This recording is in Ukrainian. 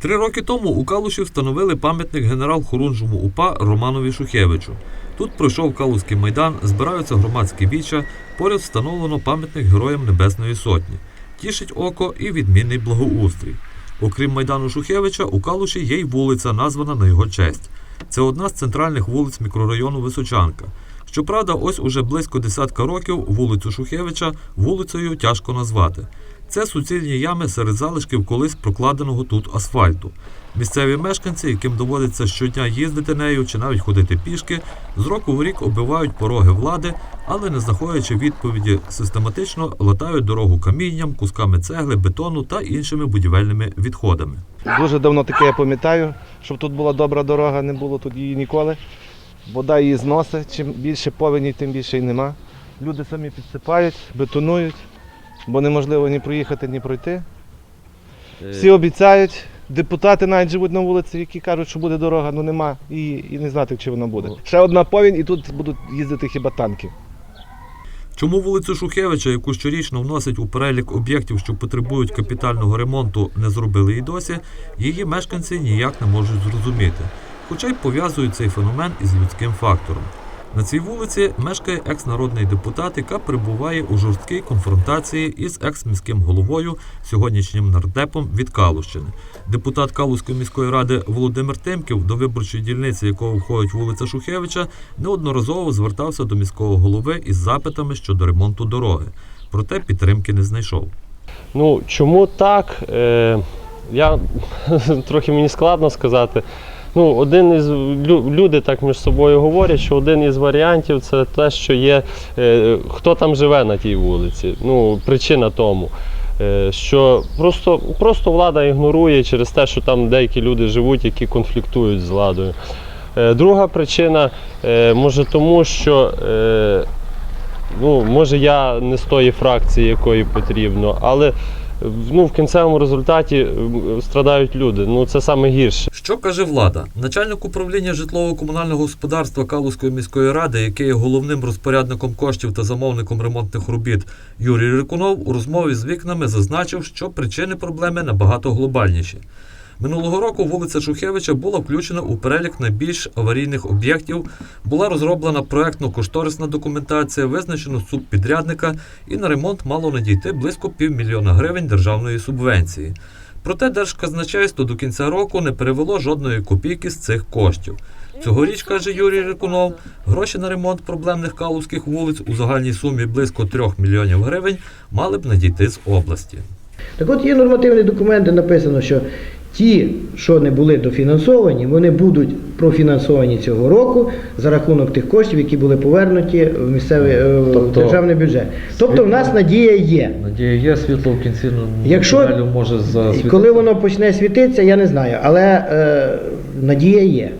Три роки тому у Калуші встановили пам'ятник генерал-хорунжому УПА Романові Шухевичу. Тут пройшов Калузький майдан, збираються громадські віча, поряд встановлено пам'ятник Героям Небесної Сотні. Тішить око і відмінний благоустрій. Окрім майдану Шухевича, у Калуші є й вулиця, названа на його честь. Це одна з центральних вулиць мікрорайону Височанка. Щоправда, ось уже близько десятка років вулицю Шухевича вулицею тяжко назвати. Це суцільні ями серед залишків колись прокладеного тут асфальту. Місцеві мешканці, яким доводиться щодня їздити нею чи навіть ходити пішки, з року в рік оббивають пороги влади, але не знаходячи відповіді, систематично латають дорогу камінням, кусками цегли, бетону та іншими будівельними відходами. Дуже давно таке я пам'ятаю, щоб тут була добра дорога, не було тут її ніколи. Вода її зносить, чим більше повені, тим більше й нема. Люди самі підсипають, бетонують, бо неможливо ні проїхати, ні пройти. Всі обіцяють, депутати навіть живуть на вулиці, які кажуть, що буде дорога, але нема і, і не знати, чи вона буде. Ще одна повінь, і тут будуть їздити хіба танки. Чому вулицю Шухевича, яку щорічно вносять у перелік об'єктів, що потребують капітального ремонту, не зробили і досі, її мешканці ніяк не можуть зрозуміти, хоча й пов'язують цей феномен із людським фактором. На цій вулиці мешкає екс-народний депутат, яка перебуває у жорсткій конфронтації із екс-міським головою, сьогоднішнім нардепом від Калущини. Депутат Калузької міської ради Володимир Тимків, до виборчої дільниці якого входить вулиця Шухевича, неодноразово звертався до міського голови із запитами щодо ремонту дороги. Проте підтримки не знайшов. Ну, чому так? Е, я трохи мені складно сказати. Ну, один із люди так між собою говорять, що один із варіантів це те, що є е, хто там живе на тій вулиці. Ну, причина тому. е, Що просто, просто влада ігнорує через те, що там деякі люди живуть, які конфліктують з владою. Е, Друга причина е, може тому, що ну, може я не з тої фракції, якої потрібно, але ну, в кінцевому результаті страдають люди. Ну це саме гірше. Що каже влада? Начальник управління житлово-комунального господарства Калузької міської ради, який є головним розпорядником коштів та замовником ремонтних робіт Юрій Рикунов, у розмові з вікнами зазначив, що причини проблеми набагато глобальніші. Минулого року вулиця Шухевича була включена у перелік найбільш аварійних об'єктів, була розроблена проектно-кошторисна документація, визначено субпідрядника, і на ремонт мало надійти близько півмільйона гривень державної субвенції. Проте Держказначейство до кінця року не перевело жодної копійки з цих коштів. Цьогоріч, каже Юрій Рикунов, гроші на ремонт проблемних калузьких вулиць у загальній сумі близько 3 мільйонів гривень мали б надійти з області. Так от є нормативні документи, написано, що ті, що не були дофінансовані, вони будуть профінансовані цього року за рахунок тих коштів, які були повернуті в місцевий е, в Тобто- державний бюджет. Тобто в нас надія є. Надія є, світло в кінці Якщо- може засвітити. коли воно почне світитися, я не знаю, але е, надія є.